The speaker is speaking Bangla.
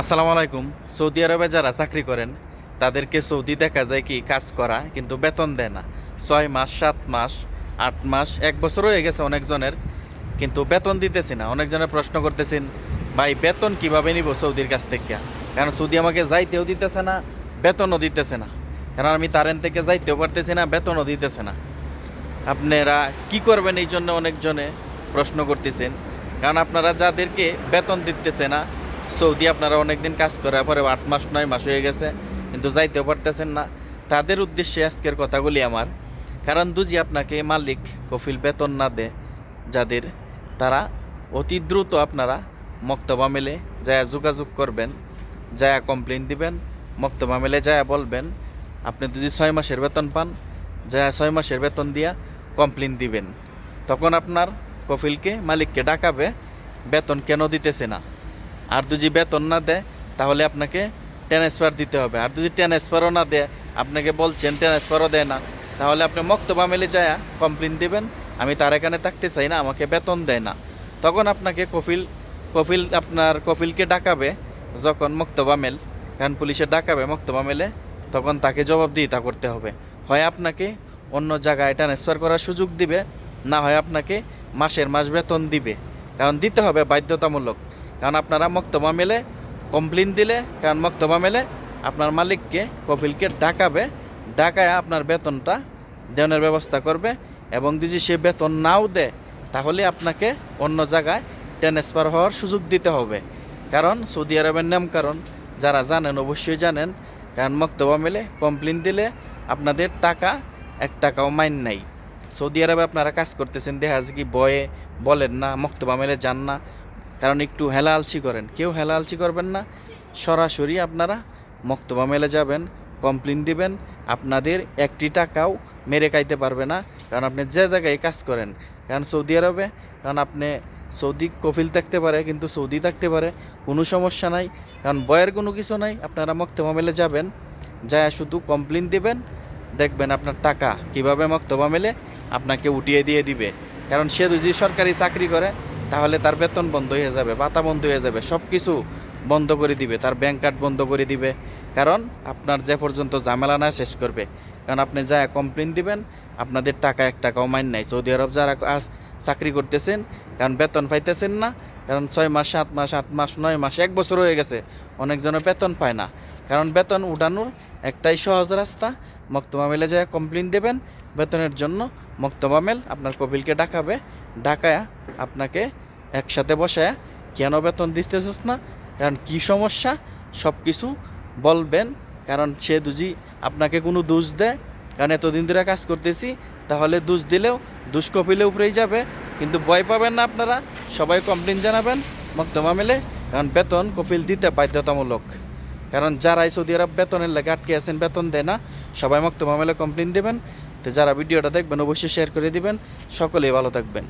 আসসালামু আলাইকুম। সৌদি আরবে যারা চাকরি করেন, তাদেরকে সৌদি দেখা যায় কি কাজ করা, কিন্তু বেতন দেয় না। ছয় মাস, সাত মাস, আট মাস, এক বছর হয়ে গেছে অনেকজনের, কিন্তু বেতন দিতেছে না। অনেকজনের প্রশ্ন করতেছেন, ভাই, বেতন কীভাবে নিব সৌদির কাছ থেকে? কারণ সৌদি আমাকে যাইতেও দিতেছে না, বেতনও দিতেছে না। কারণ আমি তারেন থেকে যাইতেও পারতেছি না, বেতনও দিতেছে না। আপনারা কি করবেন এই জন্য অনেকজনে প্রশ্ন করতেছেন। কারণ আপনারা যাদেরকে বেতন দিতেছে না সৌদি আপনারা অনেকদিন কাজ করার পরে আট মাস, নয় মাস হয়ে গেছে, কিন্তু যাইতেও পারতেছেন না। তাদের উদ্দেশ্যে আজকের কথাগুলি আমার। কারণ দুজি আপনাকে মালিক কফিল বেতন না দেয়, যাদের তারা অতি দ্রুত আপনারা মক্তবা মেলে যায়া যোগাযোগ করবেন, যায়া কমপ্লেন দিবেন, মক্তবা মেলে যায়া বলবেন, আপনি যদি ছয় মাসের বেতন পান যা ছয় মাসের বেতন দিয়া কমপ্লেন দিবেন। তখন আপনার কফিলকে মালিককে ডাকাবে, বেতন কেন দিতেছে না? আর যদি বেতন না দেয়, তাহলে আপনাকে ট্রান্সফার দিতে হবে। আর যদি ট্রান্সফারও না দেয়, আপনাকে বলছেন ট্রান্সফারও দেয় না, তাহলে আপনি মক্তবা মেলে যায় কমপ্লেন দিবেন, আমি তার এখানে থাকতে চাই না, আমাকে বেতন দেয় না। তখন আপনাকে কফিল কফিল আপনার কফিলকে ডাকাবে, যখন মক্তবা মেল কারণ পুলিশে ডাকাবে মক্তবা মেলে, তখন তাকে জবাবদিহিতা করতে হবে। হয় আপনাকে অন্য জায়গায় ট্রান্সফার করার সুযোগ দিবে, না হয় আপনাকে মাসের মাস বেতন দিবে। কারণ দিতে হবে বাধ্যতামূলক। কারণ আপনারা মক্তবা মেলে কমপ্লেন দিলে, কারণ মক্তবা মেলে আপনার মালিককে, কপিলকে ডাকাবে, ডাকায় আপনার বেতনটা দেওয়ার ব্যবস্থা করবে এবং যদি সে বেতন নাও দেয়, তাহলে আপনাকে অন্য জায়গায় ট্রান্সফার হওয়ার সুযোগ দিতে হবে। কারণ সৌদি আরবের নিয়ম কারণ, যারা জানেন অবশ্যই জানেন, কারণ মক্তবা মেলে কমপ্লেন দিলে আপনাদের টাকা, এক টাকাও মাইন নাই। সৌদি আরবে আপনারা কাজ করতেছেন যাচ্ছে কি বয়ে, বলেন না, মক্তবা মেলে যান না। কারণ একটু হেলালচি করেন। কেউ হেলালচি করবেন না। সরাসরি আপনারা মক্তবা মেলে যাবেন কমপ্লেন দিবেন, আপনাদের একটি টাকাও মেরে খাইতে পারবে না। কারণ আপনি যে জায়গায় কাজ করেন, কারণ সৌদি আরবে, কারণ আপনি সৌদি কফিল থাকতে পারে, কিন্তু সৌদি থাকতে পারে, কোনো সমস্যা নাই। কারণ বয়ের কোনো কিছু নাই, আপনারা মক্তবা মেলে যাবেন, যায় শুধু কমপ্লেন দিবেন, দেখবেন আপনার টাকা কীভাবে মক্তবা মেলে, আপনাকে উঠিয়ে দিয়ে দিবে। কারণ সে যদি সরকারি চাকরি করে তাহলে তার বেতন বন্ধ হয়ে যাবে, ভাতা বন্ধ হয়ে যাবে সব কিছু বন্ধ করে দিবে, তার ব্যাংক কার্ড বন্ধ করে দিবে। কারণ আপনার যে পর্যন্ত ঝামেলা না শেষ করবে, কারণ আপনি যা কমপ্লেন দিবেন, আপনাদের টাকা এক টাকাও মাইন নাই। সৌদি আরব যারা চাকরি করতেছেন, কারণ বেতন পাইতেছেন না, কারণ ছয় মাস, সাত মাস, আট মাস, নয় মাস, এক বছর হয়ে গেছে অনেকজনের বেতন পায় না। কারণ বেতন উঠানোর একটাই সহজ রাস্তা মক্তমা মেলে যায় কমপ্লেন দেবেন, বেতনের জন্য মক্তমা মেল আপনার কপিলকে ডাকাবে, ডাকায়া আপনাকে একসাথে বসে কেন বেতন দিতেছিস না? কারণ কি সমস্যা? সব কিছু বলবেন, কারণ সে দুজি আপনাকে কোনো দোষ দেয়। কারণ এতদিন ধরে কাজ করতেছি, তাহলে দোষ দিলেও, দোষ কপিলে উপরেই যাবে। কিন্তু ভয় পাবেন না আপনারা, সবাই কমপ্লেন জানাবেন মক্তমা মেলে। কারণ বেতন কপিল দিতে বাধ্যতামূলক। কারণ যারাই সৌদি আরব বেতনের লাগে আটকে আছেন, বেতন দেয় না, সবাই মক্তমা মেলে কমপ্লেন দেবেন। তো যারা ভিডিওটা দেখবেন, অবশ্যই শেয়ার করে দিবেন। সকলেই ভালো থাকবেন।